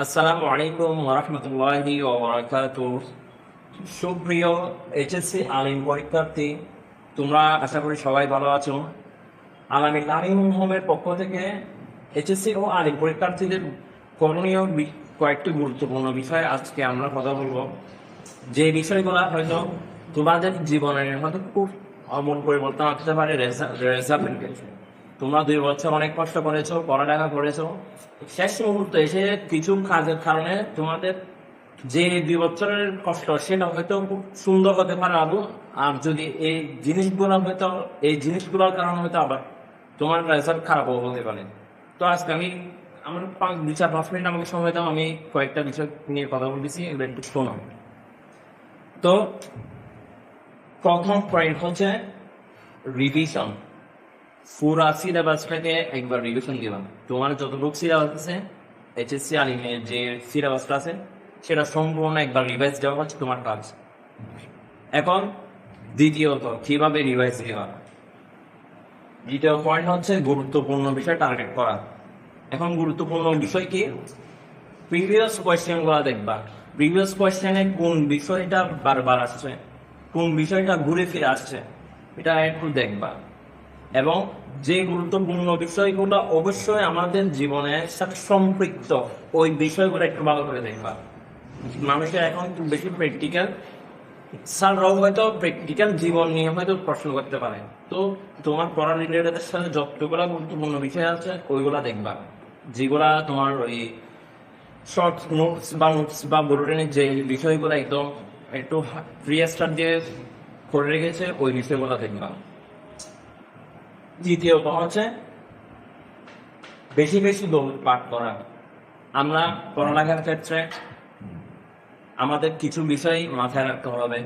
আসসালামু আলাইকুম ওরহমতুল্লাহি ওবরাকাত সুপ্রিয় এইচএসসি আলিম পরীক্ষার্থী, তোমরা আশা করি সবাই ভালো আছো। আলামী আলিম হোমের পক্ষ থেকে এইচএসসি ও আলিম পরীক্ষার্থীদের করণীয় কয়েকটি গুরুত্বপূর্ণ বিষয় আজকে আমরা কথা বলব। যে বিষয়গুলো হয়তো তোমাদের জীবনের হয়তো খুব অমূল পরিবর্তন আসতে পারে রেজাল্ট তোমরা দুই বছর অনেক কষ্ট করেছ, পড়ালেখা করেছ। শেষ মুহূর্তে এসে কিছু কাজের কারণে তোমাদের যে দুই বছরের কষ্ট, সেটা হয়তো খুব সুন্দর হতে পারে আরও আর যদি এই জিনিসগুলো হয়তো, এই জিনিসগুলোর কারণে হয়তো আবার তোমার রেজাল্ট খারাপ হতে পারে। তো আজকে আমি, আমার পাঁচ, দুই চার, পাঁচ মিনিট আমাকে সময় দাও, আমি কয়েকটা বিষয় নিয়ে কথা বলতেছি এবার একটু শোনো তো প্রথম পয়েন্ট হচ্ছে রিভিশন পুরা সিলেবাসটাকে একবার রিভিশন দিলাম তোমার যতটুকু সিলেবাস আছে এইচএসসি আলিমের যে সিলেবাসটা আছে, সেটা সম্পূর্ণ একবার রিভাইজ দেওয়া হচ্ছে, তোমার কাজ। এখন দ্বিতীয়ত, কীভাবে রিভাইজ দেওয়া দ্বিতীয় পয়েন্ট হচ্ছে গুরুত্বপূর্ণ বিষয় টার্গেট করা। এখন গুরুত্বপূর্ণ বিষয় কি? প্রিভিয়াস কোয়েশ্চেনগুলো দেখবা। প্রিভিয়াস কোয়েশ্চেনে কোন বিষয়টা বারবার আসছে? কোন বিষয়টা ঘুরে ফিরে আসছে? এটা একটু দেখবা। এবং যে গুরুত্বপূর্ণ বিষয়গুলো অবশ্যই আমাদের জীবনের সাথে সম্পৃক্ত, ওই বিষয়গুলো একটু ভালো করে দেখবা। মানুষের এখন বেশি প্র্যাকটিক্যাল স্যাররাও হয়তো প্র্যাকটিক্যাল জীবন নিয়ে হয়তো প্রশ্ন করতে পারে। তো তোমার পড়া রিলেটেডের সাথে যতগুলো গুরুত্বপূর্ণ বিষয় আছে, ওইগুলা দেখবা। যেগুলা তোমার ওই শর্ট নোটস বা নোটস বা বুলেটিনের যে বিষয়গুলো একদম একটু ফ্রি স্টার দিয়ে করে রেখেছে, ওই বিষয়গুলো দেখবা। দ্বিতীয়ত হচ্ছে, বেশি বেশি দৌড় পাঠ করা। আমরা পড়ালেখার ক্ষেত্রে আমাদের কিছু বিষয় মাথায় রাখতে হবে।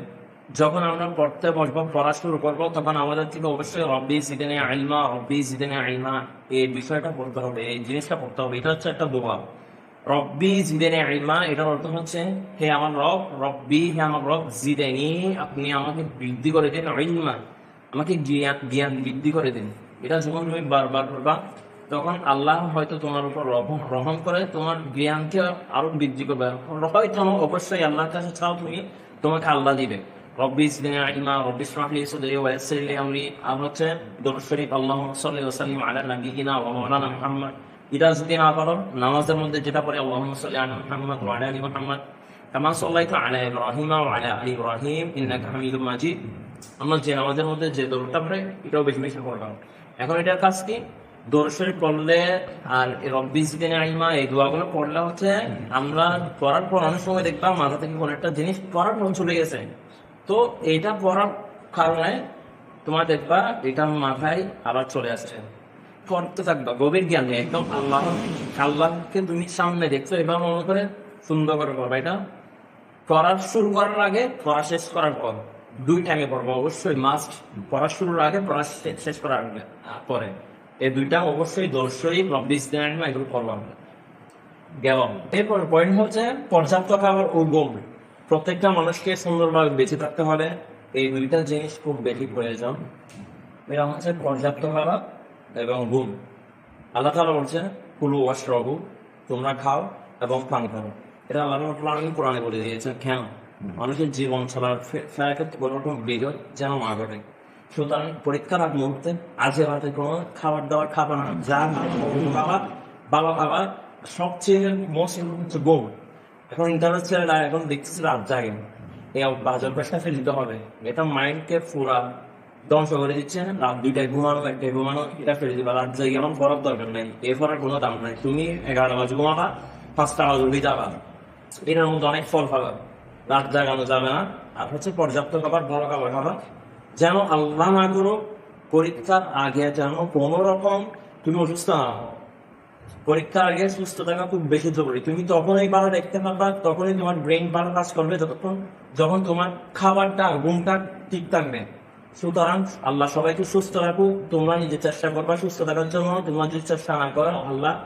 যখন আমরা পড়তে বসবো, পড়া শুরু করব, তখন আমাদের থেকে অবশ্যই রব্বি সিদেনে আইলমা, রব্বি সিদেনে আইলমা, এই বিষয়টা পড়তে হবে, এই জিনিসটা পড়তে হবে। এটা হচ্ছে একটা দোয়া। রব্বি জিদেনে আইলমা, এটার অর্থ হচ্ছে, হে আমার রব, রব্বি হে আমার রব, জিদেনি, আপনি আমাকে বৃদ্ধি করে দিন, আইলমা, আমাকে জ্ঞান জ্ঞান বৃদ্ধি করে দিন। এটা যখন তুমি বারবার করবা তখন আল্লাহ হয়তো তোমার উপর রহম করে, তোমার জ্ঞানকে আরও বৃদ্ধি করবে। হয়তো অবশ্যই আল্লাহর কাছে চাও তুমি, তোমাকে আল্লাহ দিবে। রব্বি ইসদিনা ইলমা রব্বি ইসরাহ লি সাদরি ওয়া আমরি। আর হচ্ছে দরুদ শরীফ সাল্লি ওয়া আলা নাবিয়িনা ওয়া মাওলানা মুহাম্মদ। এটা যদি না পারো, নামাজের মধ্যে যেটা পড়ে, আল্লাহুম্মা সাল্লি আলা মুহাম্মদ ওয়া আলা আলি মুহাম্মদ। কামা সাল্লাইতা আলা ইব্রাহিম ওয়া আলা আলি ইব্রাহিম, ইন্নাকা হামিদুম মাজিদ। আমরা যে নামাজের মধ্যে যে দরুদটা পড়ে, এটাও বেশি বেশি পড়লাম এখন এটার কাজ কি? দর্শন পড়লে আর রব্বি জিদিনে আইমা এই দোয়াগুলো পড়লে হচ্ছে আমরা পড়ার পর অনেক সময় দেখলাম মাথা থেকে কোনো একটা জিনিস পড়ার পর চলে গেছে। তো এইটা পড়ার কারণে তোমার দেখবা এটা মাথায় আবার চলে আসছে। পড়তে থাকবা, গভীর জ্ঞান নেই, একদম আল্লাহ, আল্লাহকে তুমি সামনে দেখছ, এবার মনে করে সুন্দর করে পড়বা। এটা পড়া শুরু করার আগে, পড়া শেষ করার পর। দুই টাইমে পড়ব, অবশ্যই মাস্ট পড়া শুরুর আগে পড়া শেষ করার আগে। পরে এই দুইটা অবশ্যই দর্শই রব্বি ইসলাম এগুলো আমরা। গেলাম এরপর পয়েন্ট হচ্ছে, পর্যাপ্ত খাবার ও ঘুম প্রত্যেকটা মানুষকে সুন্দরভাবে বেঁচে থাকতে হলে এই দুইটা জিনিস খুব বেশি প্রয়োজন। এটা হচ্ছে পর্যাপ্ত খাবার এবং ঘুম। আল্লাহ তালা বলছে, কুলু ওয়াশরবু, তোমরা খাও এবং পান খাও। এটা আল্লাহ কোরআনে বলে দিয়েছে কেন মানুষের জীবন চলার ফেরার ক্ষেত্রে কোনো রকম বিঘট যেন না ঘটে। সুতরাং পরীক্ষার আগ মুহূর্তে আজে বাজে কোনো খাবার দাবার খাবে না, যা খাবার ভালো খাবার সবচেয়ে মোস্ট হচ্ছে ঘুম এখন ইন্টারনেট ছেলেরা এখন দেখতেছি রাত জাগে। এই বাজার পেশা ফেলে দিতে হবে। এটা মাইন্ডকে পুরা ধ্বংস করে দিচ্ছে। রাত দুইটায় ঘুমানো একটাই ঘুমানো, এটা ফেলে দিবা। রাত জাগে এমন করার দরকার নেই। এ করার কোনো দাম নাই। তুমি এগারো বাজে ঘুমাবা, পাঁচটা বাজে যাবা। এটার মধ্যে অনেক ফল খাবার রাত জাগানো যাবে না। আর হচ্ছে পর্যাপ্ত খাবার, বড় খাবার। খাবার যেন আল্লাহ না করো পরীক্ষার আগে যেন কোনো রকম তুমি অসুস্থ না হও। পরীক্ষার আগে সুস্থ থাকা খুব বেশি জরুরি। তুমি তখনই ভালো দেখতে পারবা, তখনই তোমার ব্রেন ভালো কাজ করবে যতক্ষণ যখন তোমার খাবারটা, ঘুমটা ঠিক থাকবে। সুতরাং আল্লাহ সবাইকে সুস্থ রাখুক। তোমরা নিজে চেষ্টা করবা সুস্থ থাকার জন্য। তোমরা যদি চেষ্টা না করো, আল্লাহ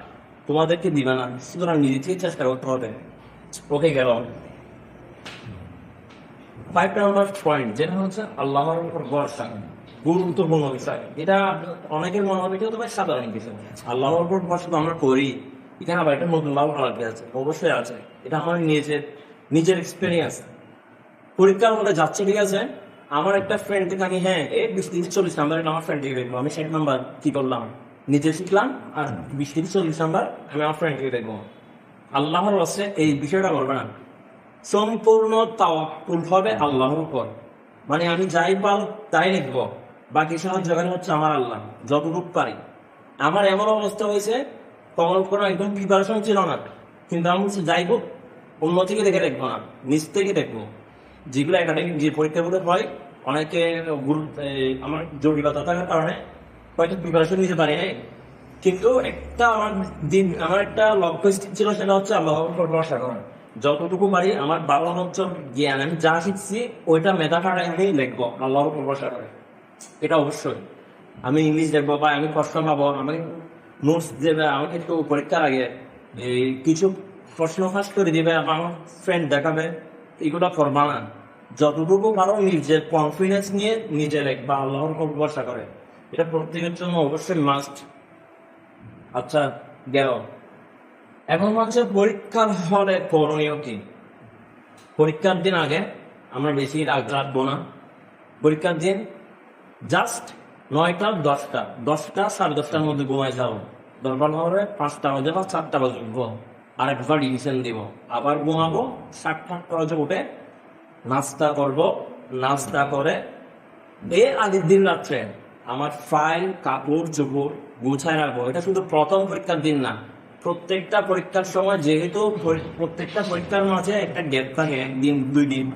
তোমাদেরকে দিবে না। সুতরাং নিজে থেকে চেষ্টা করতে হবে। ওকে গেল। ফাইভ নাম্বার পয়েন্ট যেটা হচ্ছে আল্লাহর উপর ভরসা। গুরুত্বপূর্ণ বিষয়। এটা অনেকের মনে হবে এটা তো সাধারণ কিছু। আল্লাহর উপর ভরসা তো আমরা করি। এখানে আবার একটা নতুন ভালো লাগবে আছে? অবশ্যই আছে। এটা আমার নিজের নিজের এক্সপিরিয়েন্স পরীক্ষার মধ্যে যাচ্ছে ঠিক আছে? আমার একটা ফ্রেন্ড থেকে হ্যাঁ এই বিশ তিরিশ চল্লিশ নাম্বারের আমার ফ্রেন্ড থেকে দেখব। আমি ষাট নাম্বার কি করলাম? নিজে শিখলাম আর বিশ তিরিশ চল্লিশ নাম্বার আমি আমার ফ্রেন্ড থেকে দেখব। আল্লাহর রসে এই বিষয়টা বলবে না। সম্পূর্ণ তাওয়াক্কুল হবে আল্লাহর উপর। মানে আমি যাই পাল তাই লিখব। বাকি সাহায্য জোগাড় হচ্ছে আমার আল্লাহ যতটুকু পারি। আমার এমন অবস্থা হয়েছে তখন কোনো একদম প্রিপারেশন ছিল না। কিন্তু আমি বলছি যাই হোক অন্য থেকে দেখে দেখব না নিচ থেকে দেখব। যেগুলো একাডেমিক যে পরীক্ষাগুলো হয় অনেকে আমার জটিলতা থাকার কারণে হয়তো প্রিপারেশন নিতে পারে কিন্তু একটা আমার দিন আমার একটা লক্ষ্য ছিল সেটা হচ্ছে আল্লাহর উপর ভরসা করা। যতটুকু পারি, আমার বারো বছর জ্ঞান, আমি যা শিখছি, ওইটা মেধা কাটায় আমি লিখব আল্লাহর উপর ভরসা করে। এটা অবশ্যই। আমি ইংলিশ দেখব বা আমি কষ্ট পাবো আমি নোটস দেবে, আমাকে একটু পরীক্ষার আগে এই কিছু প্রশ্ন ফাঁস করে দিবে, আমার ফ্রেন্ড দেখাবে, এগুলো করবা না। যতটুকু পারো নিজের কনফিডেন্স নিয়ে নিজের বা আল্লাহর উপর ভরসা করে। এটা প্রত্যেকের জন্য অবশ্যই মাস্ট আচ্ছা গেল। এখন হচ্ছে পরীক্ষার হলে করণীয় কি? পরীক্ষার দিন আগে আমরা বেশি রাত রাখব না। পরীক্ষার দিন জাস্ট নয়টা, দশটা। দশটা সাড়ে দশটার মধ্যে ঘুমায় যাও। দরকার হবে পাঁচটা বাজে বা চারটা বাজে উঠবো আরেকবার রিভিশন দিব। আবার ঘুমাবো, সাতটা বাজে উঠে নাস্তা করব। নাস্তা করে এ আগের দিন রাত্রে আমার ফাইল কাপড় চোপড় গুছায় রাখব। এটা শুধু প্রথম পরীক্ষার দিন না। প্রত্যেকটা পরীক্ষার সময় যেহেতু প্রত্যেকটা পরীক্ষার মাঝে একটা গ্যাপ থাকে একদিন দুই দিন,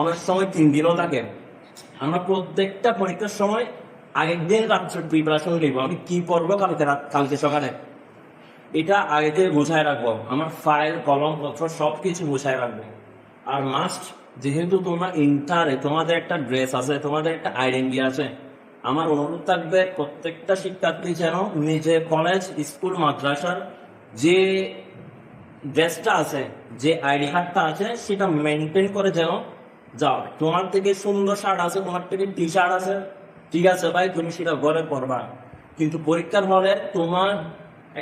অনেক সময় তিন দিনও থাকে। আমরা প্রত্যেকটা পরীক্ষার সময় আগের দিন রাত্রে প্রিপারেশন নিব আমি কি পড়ব কালকে রাত কালকে সকালে? এটা আগে থেকে গুছায় রাখব। আমার ফাইল কলম, পত্র সব কিছু গুছায় রাখব। আর মাস্ট যেহেতু তোমরা ইন্টারে তোমাদের একটা ড্রেস আছে, তোমাদের একটা আইডেন্টি আছে, আমার অনুরোধ থাকবে প্রত্যেকটা শিক্ষার্থী যেন নিজের কলেজ স্কুল মাদ্রাসার যে ড্রেসটা আছে, যে আইডি কার্ডটা আছে, সেটা মেনটেন করে যেন যাও। তোমার থেকে সুন্দর শার্ট আছে, তোমার থেকে টি শার্ট আছে, ঠিক আছে ভাই, তুমি সেটা ঘরে পরবা। কিন্তু পরীক্ষার হলে তোমার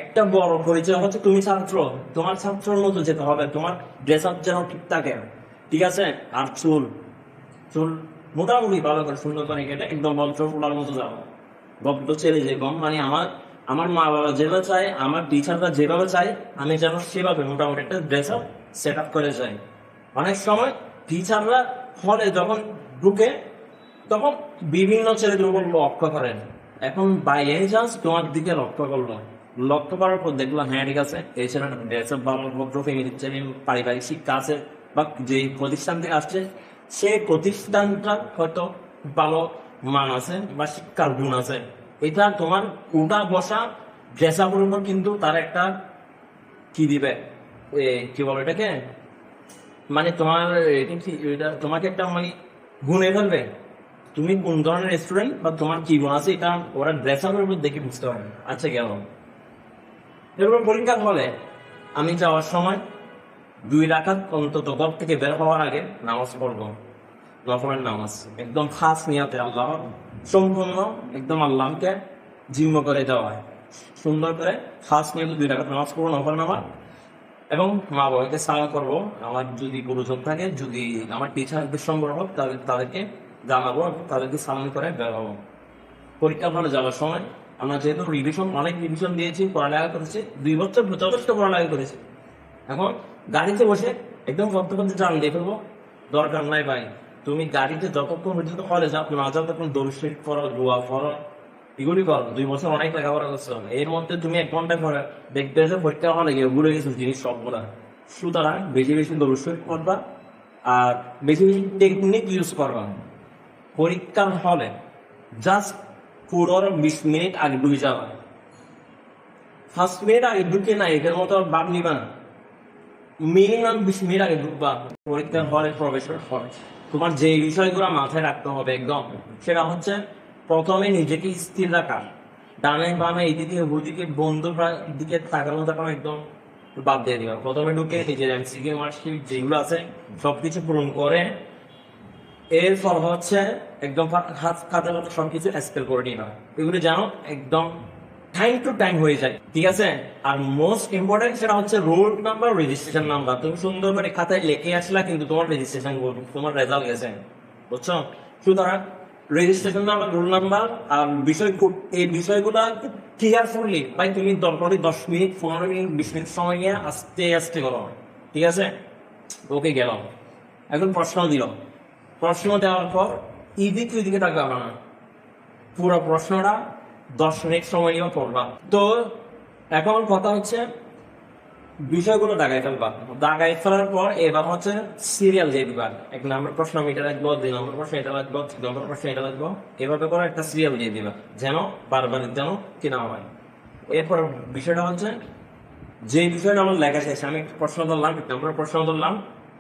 একটা বড় পরিচয় হচ্ছে তুমি ছাত্র। তোমার ছাত্রের মতো যেতে হবে, তোমার ড্রেস আপ যেন ঠিক থাকে, ঠিক আছে? আর চুল। চুল মোটামুটি ভালো করে সুন্দর করে কেটে একদম বলছ ফুলার মতো যাও। গপ্প ছেলে যে গম মানে আমার আমার মা বাবা যেভাবে চায়, আমার টিচাররা যেভাবে চায়, আমি যেন সেভাবে মোটামুটি একটা ড্রেস আপ সেট আপ করে যাই। অনেক সময় টিচাররা হলে যখন ঢুকে, তখন বিভিন্ন ছেলেদের উপর লক্ষ্য করেন। এখন বাই এনি চান্স তোমার দিকে লক্ষ্য করল? লক্ষ্য করার পর দেখলাম হ্যাঁ ঠিক আছে, এই ছেলেটা ড্রেস আপ ভালো, ভদ্র ফ্যামিলি পারিবারিক শিক্ষা আছে, বা যে প্রতিষ্ঠান থেকে আসছে, সেই প্রতিষ্ঠানটা হয়তো ভালো মান আছে বা শিক্ষার গুণ আছে। এটা তোমার উঠা বসা ড্রেস উপর কিন্তু তার একটা কি দিবে কি বলে এটাকে? মানে তোমার তোমাকে একটা মানে গুণে ফেলবে তুমি কোন ধরনের স্টুডেন্ট বা তোমার কি গুণ আছে এটা ওরা ড্রেস উপর দেখে বুঝতে পারবে। আচ্ছা গেল। এরকম পরীক্ষার হলে আমি যাওয়ার সময় দুই রাখাত অন্তত ঘর থেকে বের হওয়ার আগে নামাজ পড়ব। নফরের নামাজ, একদম খাস নিয়াতে আল্লাহ সম্পূর্ণ একদম আল্লাহকে জিম্ম করে দেওয়া হয়। সুন্দর করে খাস নিয়তে দুই রাখাত নামাজ পড়ব নফর নামাজ। এবং মা বাবাকে সালাম করব, আমার যদি গুরুজন থাকে, যদি আমার টিচারদের সম্পর্ক হোক, তাদের, তাদেরকে জানাব, তাদেরকে সালাম করে বের হব। পরীক্ষা হলে যাওয়ার সময় আমরা যেহেতু রিভিশন অনেক রিভিশন দিয়েছি, পড়ালেখা করেছি, দুই বছর যথেষ্ট পড়ালেখা করেছি। এখন গাড়িতে বসে একদম করতে জান দিয়ে ফেলব, দরকার নাই ভাই। তুমি গাড়িতে যতক্ষণ পর্যন্ত কলেজ যাও না যাও তখন দর্শিক করো দোয়া করো এগুলি করো। দুই বছর অনেক লেখাপড়া করছ। এর মধ্যে তুমি এক ঘণ্টা পরে দেখতে এসে পরীক্ষা হলে গিয়ে ঘুরে গেছো জিনিস সবগুলা। সুতরাং বেশি বেশি দর্শক করবা আর বেশি বেশি টেকনিক ইউজ করবা। পরীক্ষার হলে জাস্ট পনেরো বিশ মিনিট আগে ঢুকে যাওয়া ফার্স্ট মিনিট আগে ঢুকে না, এদের মতো বাদ নিবা না। মিনিমাম বিশ মিনিট আগে ঢুকবা। পরীক্ষার হলে প্রবেশের হলে তোমার যে বিষয়গুলো মাথায় রাখতে হবে একদম, সেটা হচ্ছে প্রথমে নিজেকে স্থির রাখা। ডানে বামে এইদিকে ওইদিকে বন্ধুর দিকে তাকানো তাকানো একদম বাদ দিয়ে দিবা। প্রথমে ঢুকে নিজের এমসিকিউ মার্কশিট যেগুলো আছে, সবকিছু পূরণ করে এরপর হচ্ছে একদম হাত খাতে মতো সবকিছু স্পেল করে নিবা। এগুলো জানো একদম টাইম টু টাইম হয়ে যায়, ঠিক আছে? আর মোস্ট ইম্পর্টেন্ট সেটা হচ্ছে রোল নাম্বার রেজিস্ট্রেশন নাম্বার তুমি সুন্দর করে খাতায় লিখে আসলা, কিন্তু তোমার রেজিস্ট্রেশন তোমার রেজাল্ট গেছে। বুঝছ? সুতরাং রেজিস্ট্রেশন নাম্বার রোল নাম্বার আর বিষয় এই বিষয়গুলো কেয়ারফুলি ভাই, তুমি দরকার দশ মিনিট, পনেরো মিনিট, বিশ মিনিট সময় নিয়ে আস্তে আস্তে করো, ঠিক আছে? ওকে গেলাম। এখন প্রশ্ন দিল। প্রশ্ন দেওয়ার পর, এদিক ওইদিকে না। পুরো প্রশ্নটা দশ মিনিট সময় নিয়ে পড়বা। তো এখন কথা হচ্ছে, বিষয়গুলো দাগাই ফেলবা। দাগাই ফেলার পর এবার হচ্ছে সিরিয়াল দিয়ে দিবা। এক নম্বর প্রশ্ন আমি এটা রাখব, দুই নম্বর প্রশ্ন এটা রাখব, তিন নম্বর প্রশ্ন এটা রাখব। এভাবে করে একটা সিরিয়াল দিয়ে দিবা, যেন বারবার যেন কিনা হয়। এরপর বিষয়টা হচ্ছে, যে বিষয়টা আমার লেখা শেষ, আমি প্রশ্ন ধরলাম, এক নম্বর প্রশ্ন ধরলাম,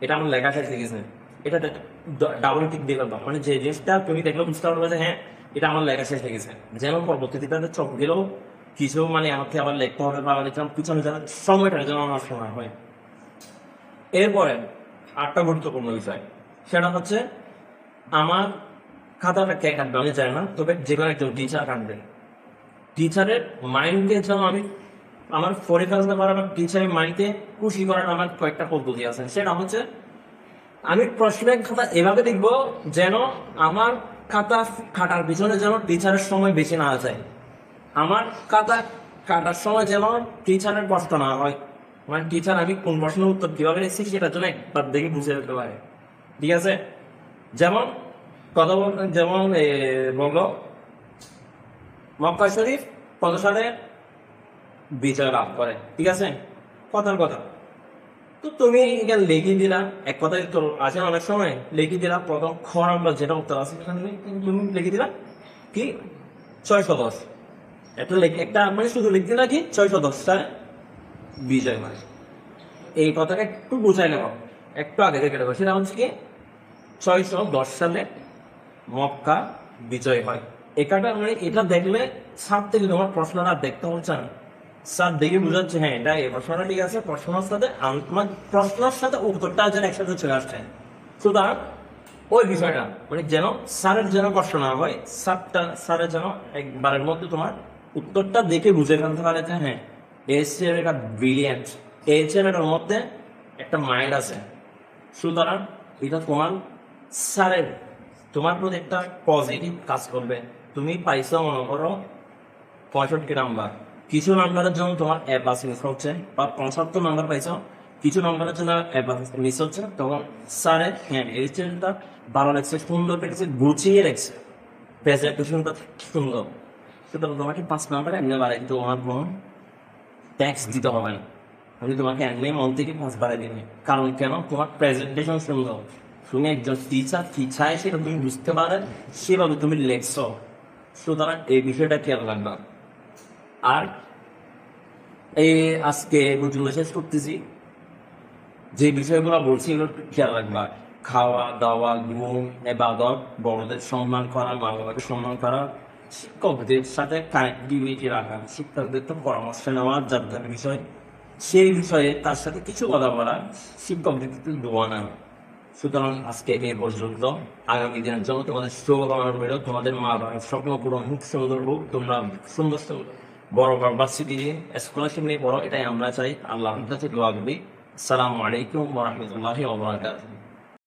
এটা আমার লেখা শেষ গেছে। এটা ডাবল টিক দিয়ে ফেলবা। মানে যে জিনিসটা তুমি দেখলে বুঝতে পারবে যে হ্যাঁ এটা আমার লেখা শেষ হয়ে গেছে। যেন পরবর্তীতে চোখ গেলেও কিছু মানে আমাকে আবার লিখতে হবে বা লিখলাম পিছনে যেন সময়টা যেন আমার সময় হয়। এরপরে আটটা গুরুত্বপূর্ণ বিষয়, সেটা হচ্ছে আমার খাতাটা কে কাটবে আমি জানি না, তবে যে কোনো একজন টিচার কাটবে। টিচারের মাইন্ডকে যেন আমি, আমার পরীক্ষা দিতে পারা টিচারের মাইন্ডকে খুশি করার আমার কয়েকটা পদ্ধতি আছে। সেটা হচ্ছে, আমি প্রশ্নের খাতা এভাবে লিখব যেন আমার খাতা কাটার পিছনে যেন টিচারের সময় বেশি না যায়। আমার খাতা কাটার সময় যেন টিচারের কষ্ট না হয়। মানে টিচার আমি কোন প্রশ্নের উত্তর কীভাবে এসেছি সেটার জন্য একবার দেখে বুঝে যেতে পারে। ঠিক আছে? যেমন কথা বল, যেমন বলল, মক্কা শরীফ কত সালে? বিজয় লাভ করে। ঠিক আছে? কথার কথা। তো তুমি এখানে লিখে দিলা, এক কথায় তো আছে অনেক সময়, লিখে দিলা, প্রথম খ নাম্বার যেটা উত্তর আছে সেখানে তুমি লিখে দিলা কি? ছয়শো দশ একটা লেখ, একটা মানে শুধু লিখে দিলা কি? ছয়শো দশটা বিজয় মানে। এই কথাটা একটু বোঝাই নেব। একটু আগে থেকে নেব। সেটা হচ্ছে কি? ছয়শো দশ সালে মক্কা বিজয় হয়। একাটা মানে এটা দেখলে সাত থেকে তোমার প্রশ্নটা দেখতে হচ্ছে না। স্যার দেখে বুঝাচ্ছে হ্যাঁ এটা এই প্রশ্নটা ঠিক আছে? প্রশ্নের সাথে আন- মানে প্রশ্নের সাথে উত্তরটা যেন একসাথে চলে আসছে সুতরাং, ওই বিষয়টা মানে যেন স্যারের যেন কষ্ট না হয়, স্যারটা, স্যারের যেন একবারের মধ্যে তোমার উত্তরটা দেখে বুঝে ফেলতে পারে যে হ্যাঁ এসিএর একটা ব্রিলিয়েন্ট এর মধ্যে একটা মাইন্ড আছে। সুতরাং, এটা তোমার স্যারের, তোমার প্রতি একটা পজিটিভ কাজ করবে। তুমি পাইছো, মনে করো, পঁয়ষট্টি নাম্বার কিছু নাম্বারের জন্য তোমার এ প্লাস মিস হচ্ছে। বা পঁচাত্তর নাম্বার পাইছো, কিছু নাম্বারের জন্য এ প্লাস মিস হচ্ছে। তখন স্যারে হ্যাঁ এই চেনটা ভালো লাগছে, সুন্দর লেগেছে গুছিয়ে রেখেছে। প্রেজেন্টেশনটা সুন্দর। সুতরাং তোমাকে পাঁচ নাম্বার এমনি বাড়াই দিতে আমার কোনো ট্যাক্স দিতে হবে না। আমি তোমাকে এমনি মন থেকে পাঁচ বাড়াই দিবে কারণ কেন? তোমার প্রেজেন্টেশন সুন্দর। তুমি একজন টিচার কি চাই সেটা তুমি বুঝতে পারে, সেভাবে তুমি লেখছো। সুতরাং এই বিষয়টা খেয়াল রাখবা। আর এই আজকে পর্যন্ত শেষ করতেছি। যে বিষয়গুলো বলছি এগুলো খেয়াল রাখবা। খাওয়া, দাওয়া, ঘুম, এবাদত, বড়দের সম্মান করা মা বাবাকে সম্মান করা, শিক্ষকদের সাথে কানেক্টিভিটি রাখা, শিক্ষকদের তো পরামর্শ নেওয়া যার বিষয়, সেই বিষয়ে তার সাথে কিছু কথা বলা, শিক্ষকদের কিন্তু দোয়া না সুতরাং আজকে এই পর্যন্ত। আগামী দিনের জন্য তোমাদের শুভকামনা রইল। তোমাদের মা বাবার স্বপ্ন পূরণ হোক, সুন্দর হোক, তোমরা সুন্দর সুন্দর বড় ভার্সিটি স্কলারশিপ নিয়ে পড়ো এটাই আমরা চাই। আল্লাহ কাছে দোয়া আসসালামু আলাইকুম ওয়া রাহমাতুল্লাহি ওয়া বারাকাতুহু।